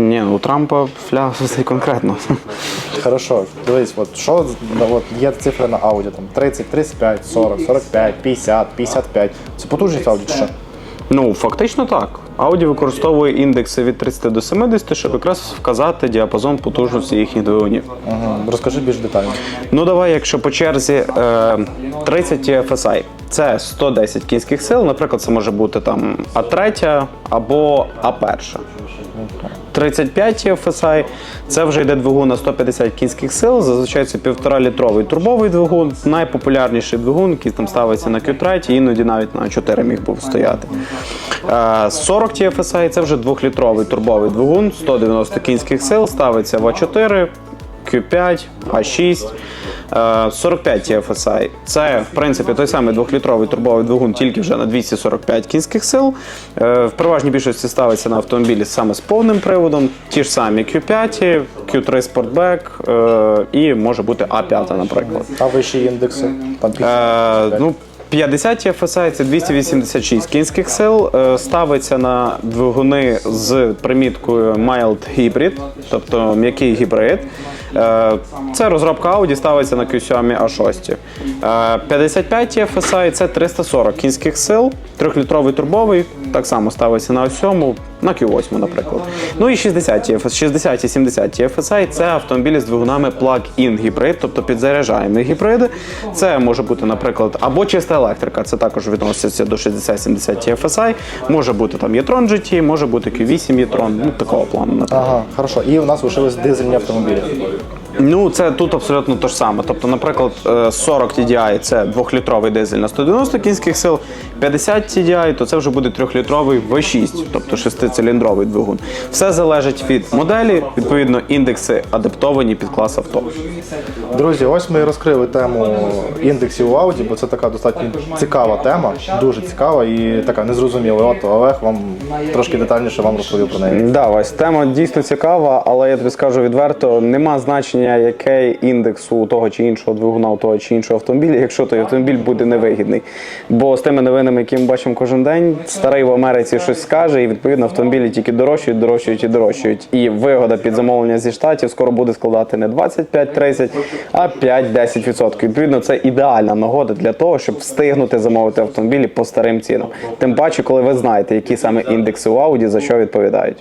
Ні, у Трампа фля все конкретно. Хорошо, дивись, от що от є цифри на ауді, там 30, 35, 40, 45, 50, 55. Це потужність ауді чи що? Ну, фактично так. Audi використовує індекси від 30 до 70, щоб якраз вказати діапазон потужності їхніх двигунів. Ага. Розкажи більш детально. Ну давай, якщо по черзі е, 30 TFSI, це 110 кінських сил. Наприклад, це може бути там А3 або А1. 35 TFSI – це вже йде двигун на 150 кінських сил. Зазвичай це 1,5 літровий турбовий двигун. Найпопулярніший двигун, який там ставиться на Q3, іноді навіть на 4 міг був стояти. Е, 40 TFSI – це вже 2-літровий турбовий двигун, 190 кінських сил, ставиться в А4, Q5, А6. Е, 45 TFSI. Це, в принципі, той самий 2-літровий турбовий двигун, тільки вже на 245 кінських сил. Е, В переважній більшості ставиться на автомобілі саме з повним приводом. Ті ж самі Q5, Q3 Sportback е, і може бути А5, наприклад. А вищі індекси? Там Е, ну, 50 TFSI – це 286 кінських сил. Е, Ставиться на двигуни з приміткою Mild Hybrid, тобто м'який гібрид. Е, Це розробка Audi, ставиться на Q7 A6. Е, 55 TFSI – це 340 кінських сил, 3-літровий турбовий, так само ставиться на Q7, на Q8, наприклад. Ну і 60 TFS, 60 і 70 TFSI – це автомобілі з двигунами plug-in гібрид, тобто підзаряджаємі гібриди. Це може бути, наприклад, або чиста електрика, це також відноситься до 60-70 TFSI. Може бути там e-tron GT, може бути Q8 e-tron, ну такого плану. наприклад. Ага, хорошо. І у нас лишились дизельні автомобілі. Ну, це тут абсолютно те ж саме. Тобто, наприклад, е, 40 TDI – це 2-літровий дизель на 190 кінських сил, 50 TDI – то це вже буде 3-літровий V6, тобто 6-циліндровий двигун. Все залежить від моделі, відповідно, індекси адаптовані під клас авто. Друзі, ось ми і розкрили тему індексів у Audi, бо це така достатньо цікава тема, дуже цікава і така незрозуміла. От Олег вам трошки детальніше вам розповів про неї. Да, Вась, тема дійсно цікава, але я тобі скажу відверто, нема значення, який індекс у того чи іншого двигуна, у того чи іншого автомобіля, якщо той автомобіль буде невигідний. Бо з тими новинами, які ми бачимо кожен день, старий в Америці щось скаже, і відповідно автомобілі тільки дорожчають, дорожчають і дорожчають. І вигода під замовлення зі штатів скоро буде складати не 25-30, а 5-10%. Відповідно, це ідеальна нагода для того, щоб встигнути замовити автомобілі по старим цінам. Тим паче, коли ви знаєте, які саме індекси у Ауді за що відповідають.